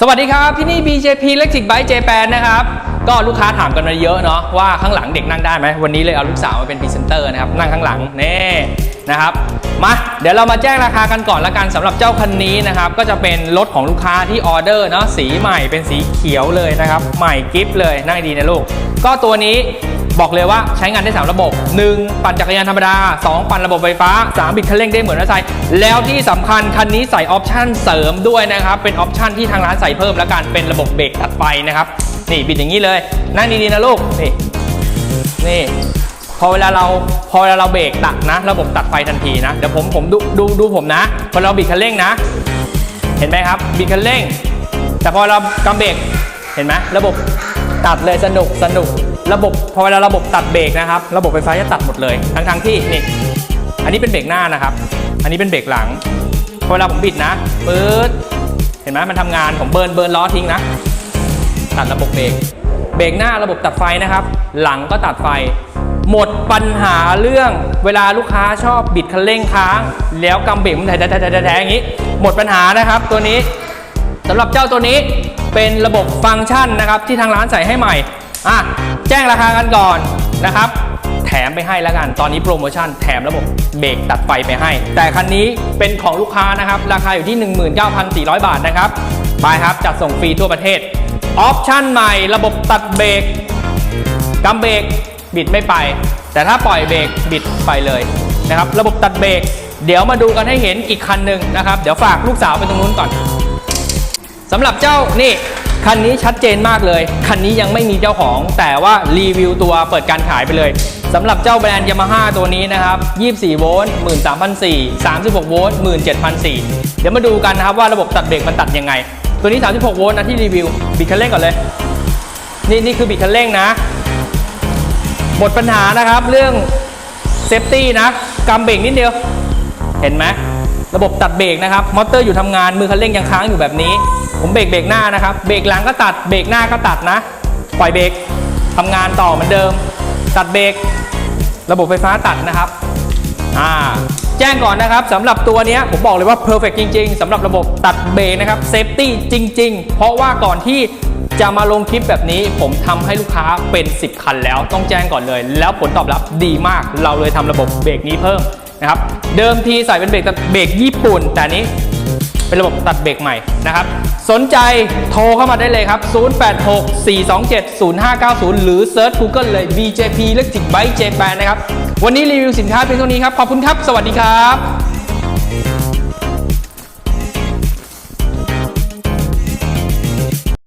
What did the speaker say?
สวัสดีครับที่นี่ BJP Electric Bike Japan นะครับ ก็ลูกค้าถามกันมาเยอะเนาะว่าข้างหลังเด็กนั่งได้ไหมวันนี้เลยเอาลูกสาวมาเป็นพรีเซนเตอร์นะครับ นั่งข้างหลังนี่นะครับมาเดี๋ยวเรามาแจ้งราคากันก่อนละกันสำหรับเจ้าคันนี้นะครับ ก็จะเป็นรถของลูกค้าที่ออเดอร์เนาะสีใหม่เป็นสีเขียวเลยนะครับ ใหม่กิฟต์เลยนั่งดีนะลูก ก็ตัวนี้ บอกเลยว่าใช้งานได้ 3 ระบบ 1 ปั่นจักรยานธรรมดา 2 ปั่นระบบไฟฟ้า 3 บิดคันเร่งได้เหมือนรถไฟแล้วที่สำคัญคันนี้ใส่ออปชั่นเสริมด้วยนะครับ เป็นออปชั่นที่ทางร้านใส่เพิ่มแล้วกันเป็นระบบเบรกตัดไฟนะครับนี่บิดอย่างนี้เลยนั่งดีๆนะลูกนี่นี่พอเวลาเราพอเวลาเราเบรกตัดนะ ระบบตัดไฟทันทีนะเดี๋ยวผมผมดูดูดูผมนะพอเราบิดคันเร่งนะ เห็นไหมครับบิดคันเร่ง แต่พอเรากำเบรกเห็นไหมระบบตัดเลยสนุกสนุก ระบบพอเวลาระบบตัดเบรกนะครับ ระบบไฟฟ้าจะตัดหมดเลย ทั้งทั้งที่นี่อันนี้เป็นเบรกหน้านะครับ อันนี้เป็นเบรกหลังพอเวลาผมบิดนะปื๊ดเห็นไหมมันทำงานผมเบิร์นเบิร์นล้อทิ้งนะ ตัดระบบเบรกเบรกหน้าระบบตัดไฟนะครับ หลังก็ตัดไฟ หมดปัญหาเรื่องเวลาลูกค้าชอบบิดคันเร่งค้าง แล้วกำเบรกมันแท้ๆๆๆอย่างนี้ หมดปัญหานะครับ ตัวนี้สำหรับเจ้าตัวนี้เป็นระบบฟังก์ชันนะครับ ที่ทางร้านใส่ให้ใหม่ อะแจ้งราคากันก่อนนะครับ แถมไปให้แล้วกัน ตอนนี้โปรโมชั่นแถมระบบเบรกตัดไฟไปให้ แต่คันนี้เป็นของลูกค้านะครับ ราคาอยู่ที่ 19,400 บาทนะครับ ไปครับจัดส่งฟรีทั่วประเทศ ออปชั่นใหม่ระบบตัดเบรกกำเบรกบิดไม่ไป แต่ถ้าปล่อยเบรกบิดไปเลยนะครับ ระบบตัดเบรกเดี๋ยวมาดูกันให้เห็นอีกคันหนึ่งนะครับ เดี๋ยวฝากลูกสาวไปตรงนู้นก่อนสำหรับเจ้านี่ คันนี้ชัดเจนมากเลย คันนี้ยังไม่มีเจ้าของ แต่ว่ารีวิวตัวเปิดการขายไปเลยสำหรับเจ้าแบรนด์ยามาฮ่าตัวนี้นะครับ 24 โวลต์ 13,400 36 โวลต์ 17,400 เดี๋ยวมาดูกันนะครับว่าระบบตัดเบรกมันตัดยังไง ตัวนี้ 36 โวลต์นะที่รีวิว บิดคันเร่งก่อนเลย นี่นี่คือบิดคันเร่งนะ หมดปัญหานะครับเรื่องเซฟตี้นะกำเบรกนิดเดียว เห็นไหม ระบบตัดเบรกนะครับ มอเตอร์อยู่ทำงานมือคันเร่งยังค้างอยู่แบบนี้ ผมเบรกเบรกหน้านะครับ เบรกหลังก็ตัดเบรกหน้าก็ตัดนะ ปล่อยเบรกทำงานต่อเหมือนเดิม ตัดเบรกระบบไฟฟ้าตัดนะครับอ่าแจ้งก่อนนะครับสำหรับตัวนี้ผมบอกเลยว่าเพอร์เฟกจริง ๆสำหรับระบบตัดเบรกนะครับเซฟตี้จริง ๆ เพราะว่าก่อนที่จะมาลงคลิปแบบนี้ผมทำให้ลูกค้าเป็น 10 คันแล้วต้องแจ้งก่อนเลย แล้วผลตอบรับดีมากเราเลยทำระบบเบรกนี้เพิ่ม นะครับ เดิมทีใส่เป็นเบรกตัดเบรกญี่ปุ่น แต่นนี้เป็นระบบตัดเบรกใหม่นะครับ สนใจโทรเข้ามาได้เลยครับ 0864270590 หรือเซิร์ช Google เลย BJP Electric Bike Japan นะครับ วันนี้รีวิวสินค้าเพียงเท่านี้ครับ ขอบคุณครับ สวัสดีครับ